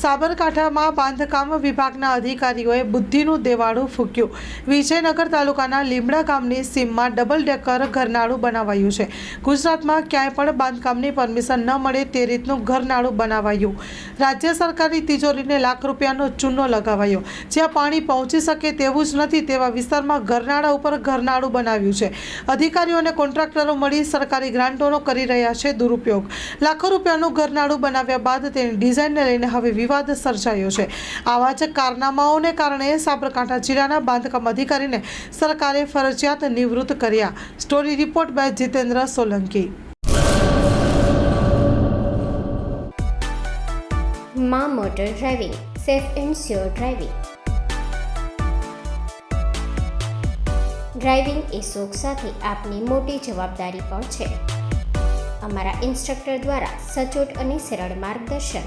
સાબરકાંઠામાં બાંધકામ વિભાગના અધિકારીઓએ બુદ્ધિનું દેવાળું ફૂક્યું. વિજયનગર તાલુકાના લીમડા ગામની સીમમાં ડબલ ડેકર ઘરનાળું બનાવાયું છે. ગુજરાતમાં ક્યાંય પણ બાંધકામની પરમિશન ન મળે તે રીતનું ઘરનાળું બનાવાયું. રાજ્ય સરકારની તિજોરીને લાખ રૂપિયાનો ચૂનો લગાવાયો. જ્યાં પાણી પહોંચી શકે તેવું જ નથી તેવા વિસ્તારમાં ઘરનાળા ઉપર ઘરનાળું બનાવ્યું છે. અધિકારીઓ અને કોન્ટ્રાક્ટરો મળી સરકારી ગ્રાન્ટોનો કરી રહ્યા છે દુરુપયોગ. લાખો રૂપિયાનું ઘરનાળું બનાવ્યા બાદ તેની ડિઝાઇનને લઈને હવે વિવાદ સર્જાયો છે. આવા જ કારનામાઓને કારણે સાબરકાંઠા જિલ્લાના બાંધકામ અધિકારીને સરકારે ફરજિયાત નિવૃત્ત કર્યા. Story report by Jitendra Solanki. માં motor driving, safe and sure driving. Driving એ શોખ સાથે આપની મોટી જવાબદારી પણ છે. અમારા ઇન્સ્ટ્રક્ટર દ્વારા સચોટ અને સરળ માર્ગદર્શન.